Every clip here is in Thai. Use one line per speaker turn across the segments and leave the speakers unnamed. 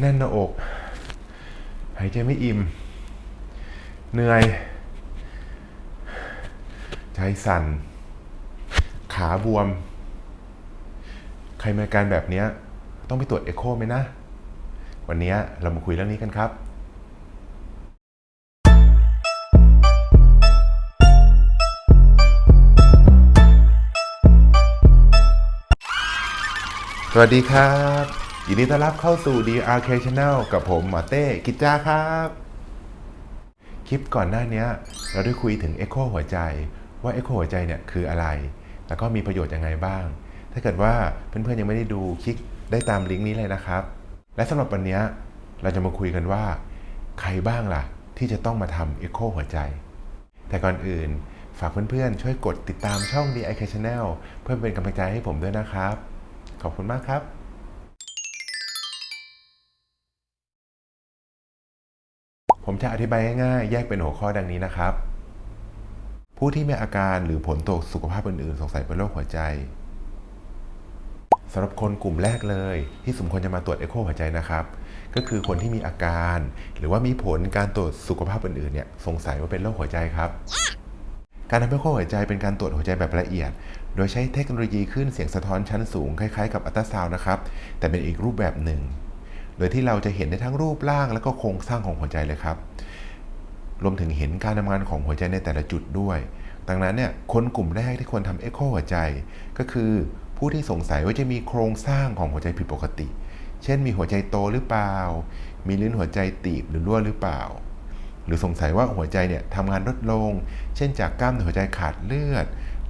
แน่นหน้าอก หายใจไม่อิ่ม เหนื่อย ใจสั่น ขาบวม ใครมีอาการแบบนี้ต้องไปตรวจเอ็กโคไหมนะ วันนี้เรามาคุยเรื่องนี้กันครับสวัสดีครับ ยินดีต้อนรับเข้าสู่ DRK Channel กับผมหมอเต้กิจจาครับ คลิปก่อนหน้านี้เราได้คุยถึง Echo หัวใจ ว่า Echo หัวใจเนี่ยคืออะไร แล้วก็มีประโยชน์ยังไงบ้าง ถ้าเกิดว่าเพื่อนๆยังไม่ได้ดูคลิกได้ตามลิงก์นี้เลยนะครับ และสำหรับวันนี้เราจะมาคุยกันว่า ใครบ้างล่ะ ที่จะต้องมาทำ Echo หัวใจ แต่ก่อนอื่นฝากเพื่อนๆ ช่วยกดติดตามช่อง DIK Channel เพื่อเป็นกำลังใจให้ผมด้วยนะครับ ขอบคุณมากครับ ผมจะอธิบายง่ายๆ แยกเป็นหัวข้อดังนี้นะครับ ผู้ที่มีอาการหรือผลตรวจสุขภาพอื่นๆ สงสัยเป็นโรคหัวใจสำหรับคนกลุ่มแรกเลย ที่สมควรจะมาตรวจเอ็กโคหัวใจนะครับ ก็คือคนที่มีอาการ หรือว่ามีผลการตรวจสุขภาพอื่นๆเนี่ยสงสัยว่าเป็นโรคหัวใจครับ การทำเอ็กโคหัวใจเป็นการตรวจหัวใจแบบละเอียด โดยใช้เทคโนโลยีคลื่นเสียงสะท้อนชั้นสูงคล้ายๆ กับอัลตราซาวน์นะครับแต่เป็นอีกรูปแบบหนึ่ง โดยที่เราจะเห็นได้ทั้งรูปร่างและก็โครงสร้างของหัวใจเลยครับ รวมถึงเห็นการทำงานของหัวใจในแต่ละจุดด้วย ดังนั้นเนี่ยคนกลุ่มแรกที่ควรทำเอ็กโคหัวใจ ก็คือผู้ที่สงสัยว่าจะมีโครงสร้างของหัวใจผิดปกติ เช่นมีหัวใจโตหรือเปล่า มีลิ้นหัวใจตีบหรือรั่วหรือเปล่า หรือสงสัยว่าหัวใจเนี่ยทำงานลดลง เช่นจากกล้ามเนื้อหัวใจขาดเลือด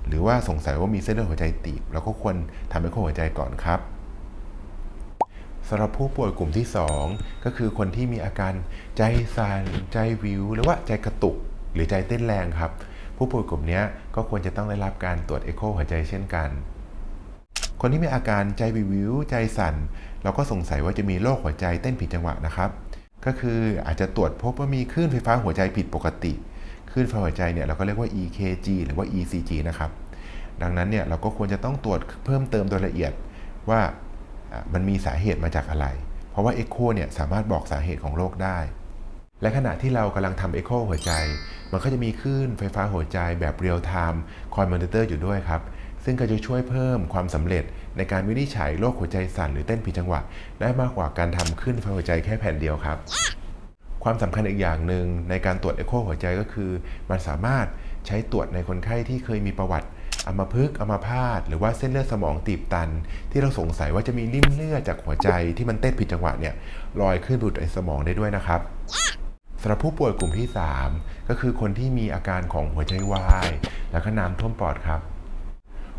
หรือว่าสงสัยว่ามีเส้นเลือดหัวใจตีบเราก็ควรทำเอ็กโคหัวใจก่อนครับ สำหรับผู้ป่วยกลุ่มที่ 2 ก็คือคนที่มีอาการใจสั่นใจวิว หรือว่าใจกระตุกหรือใจเต้นแรงครับ ผู้ป่วยกลุ่มนี้ก็ควรจะต้องได้รับการตรวจเอ็กโคหัวใจเช่นกัน คนที่มีอาการใจวิว ใจสั่น เราก็สงสัยว่าจะมีโรคหัวใจเต้นผิดจังหวะนะครับ ก็คืออาจจะตรวจพบว่ามีคลื่นไฟฟ้าหัวใจผิดปกติคลื่นไฟหัวใจเนี่ยเราก็เรียกว่า EKG หรือว่า ECG นะครับดังนั้นเนี่ยเราก็ควรจะต้องตรวจเพิ่มเติมโดยละเอียดว่า มันมีสาเหตุมาจากอะไร เพราะว่าเอ็กโคเนี่ยสามารถบอกสาเหตุของโรคได้ และขณะที่เรากำลังทำเอ็กโคหัวใจ มันก็จะมีคลื่นไฟฟ้าหัวใจแบบเรียลไทม์คอยมอนิเตอร์อยู่ด้วยครับ ซึ่งก็จะช่วยเพิ่มความสำเร็จในการวินิจฉัยโรคหัวใจสั่นหรือเต้นผิดจังหวะ ได้มากกว่าการทำคลื่นไฟหัวใจแค่แผ่นเดียวครับความสำคัญอีกอย่างหนึ่งในการตรวจเอ็กโคหัวใจก็คือ มันสามารถใช้ตรวจในคนไข้ที่เคยมีประวัติ อัมพฤกษ์อัมพาตหรือว่าเส้นเลือดสมองตีบตัน ที่เราสงสัยว่าจะมีริ่มเลือดจากหัวใจที่มันเต้นผิดจังหวะเนี่ยลอยขึ้นไปในสมองได้ด้วยนะครับสำหรับผู้ป่วยกลุ่มที่ 3 ก็คือคนที่มีอาการของหัวใจวายแล้วก็น้ำท่วมปอดครับ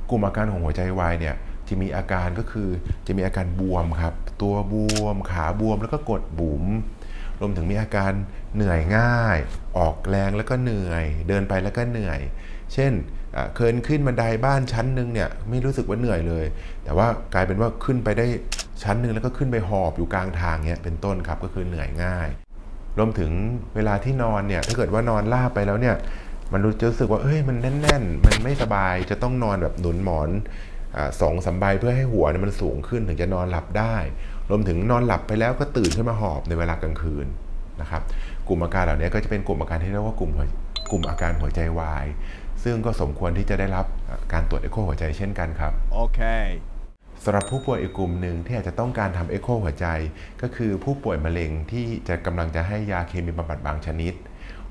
กลุ่มอาการของหัวใจวายเนี่ยจะมีอาการก็คือจะมีอาการบวมครับ ตัวบวม ขาบวมแล้วก็กดบุ๋มรวมถึงมีอาการเหนื่อยง่าย ออกแรงแล้วก็เหนื่อย เดินไปแล้วก็เหนื่อย เช่น เคยขึ้นบันไดบ้านชั้นหนึ่งเนี่ยไม่รู้สึกว่าเหนื่อยเลย แต่ว่ากลายเป็นว่าขึ้นไปได้ชั้นหนึ่งแล้วก็ขึ้นไปหอบอยู่กลางทางเนี่ยเป็นต้นครับก็คือเหนื่อยง่าย รวมถึงเวลาที่นอนเนี่ยถ้าเกิดว่านอนลาบไปแล้วเนี่ยมันรู้สึกว่าเอ้ยมันแน่น ๆ มันไม่สบายจะต้องนอนแบบหนุนหมอนอสองสามใบเพื่อให้หัวเนี่ยมันสูงขึ้นถึงจะนอนหลับได้ รวมถึงนอนหลับไปแล้วก็ตื่นขึ้นมาหอบในเวลากลางคืนนะครับกลุ่มอาการเหล่านี้ก็จะเป็นกลุ่มอาการที่เรียกว่ากลุ่มกลุ่มอาการหัวใจวาย ซึ่งก็สมควรที่จะได้รับการตรวจเอ็กโคหัวใจเช่นกันครับ
Okay.
สำหรับผู้ป่วยอีกกลุ่มหนึ่งที่อาจจะต้องการทำเอ็กโคหัวใจ ก็คือผู้ป่วยมะเร็งที่จะกำลังจะให้ยาเคมีบำบัดบางชนิด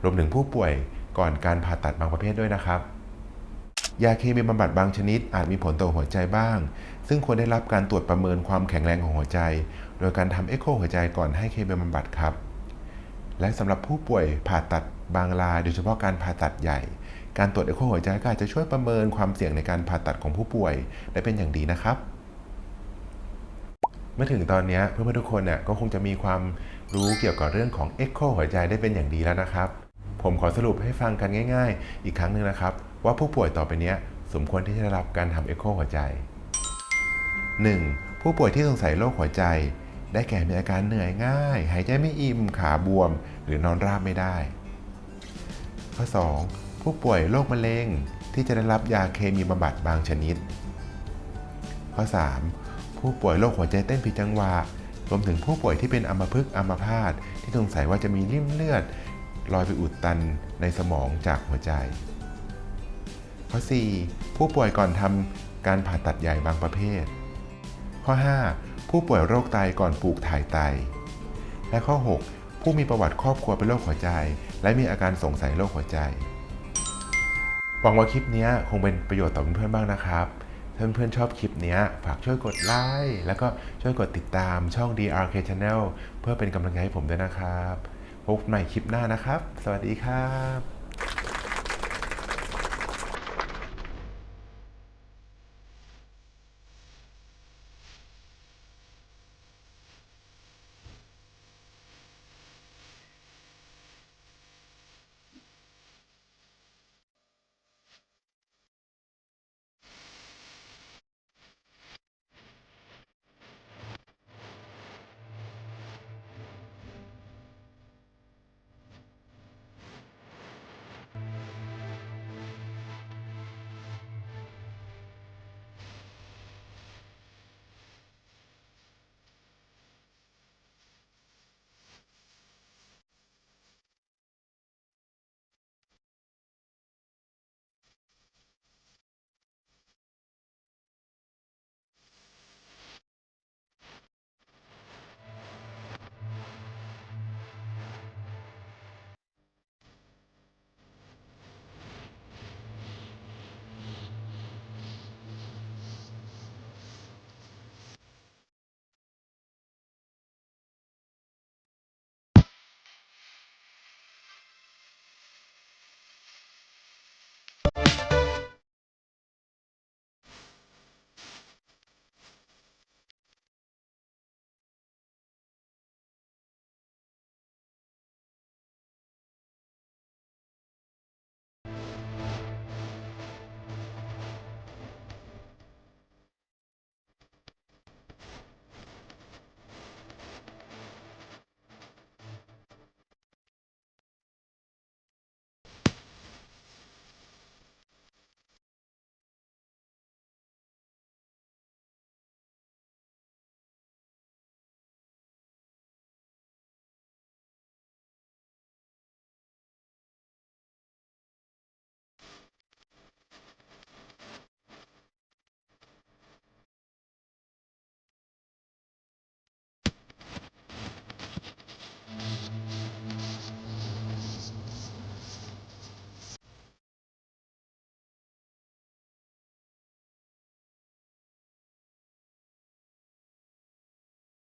รวมถึงผู้ป่วยก่อนการผ่าตัดบางประเภทด้วยนะครับ ยาเคมีบำบัดบางชนิดอาจมีผลต่อหัวใจบ้าง ซึ่งควรได้รับการตรวจประเมินความแข็งแรงของหัวใจ โดยการทำเอ็กโคหัวใจก่อนให้เคมีบำบัดครับ และสำหรับผู้ป่วยผ่าตัดบางรายโดยเฉพาะการผ่าตัดใหญ่ การตรวจเอ็กโคหัวใจก็อาจจะช่วยประเมินความเสี่ยงในการผ่าตัดของผู้ป่วยได้เป็นอย่างดีนะครับเมื่อถึงตอนนี้เพื่อนๆทุกคนเนี่ยก็คงจะมีความรู้เกี่ยวกับเรื่องของ Echo หัวใจได้เป็นอย่างดีแล้วนะครับ ผมขอสรุปให้ฟังกันง่าย ๆ อีกครั้งหนึ่งนะครับ ว่าผู้ป่วยต่อไปนี้สมควรที่จะได้รับการทำ Echo หัวใจ 1. ผู้ป่วยที่สงสัยโรคหัวใจ ได้แก่มีอาการเหนื่อยง่าย หายใจไม่อิ่มขาบวม หรือนอนราบไม่ได้ข้อ 2. ผู้ป่วยโรคมะเร็งที่จะได้รับยาเคมีบำบัดบางชนิด ข้อ 3. ผู้ป่วยโรคหัวใจเต้นผิดจังหวะรวมถึงผู้ป่วยที่เป็นอัมพฤกษ์อัมพาตที่สงสัยว่าจะมีริ่มเลือดลอยไปอุดตันในสมองจากหัวใจ ข้อ 4. ผู้ป่วยก่อนทำการผ่าตัดใหญ่บางประเภท ข้อ 5. ผู้ป่วยโรคไตก่อนปลูกถ่ายไต และข้อ 6. ผู้มีประวัติครอบครัวเป็นโรคหัวใจ และมีอาการสงสัยโรคหัวใจ หวังว่าคลิปนี้คงเป็นประโยชน์ต่อเพื่อนๆบ้างนะครับถ้าเพื่อนๆชอบคลิปนี้ฝากช่วยกดไลค์แล้วก็ช่วยกดติดตามช่อง DRK Channel เพื่อเป็นกำลังใจให้ผมด้วยนะครับ พบใหม่คลิปหน้านะครับ สวัสดีครับ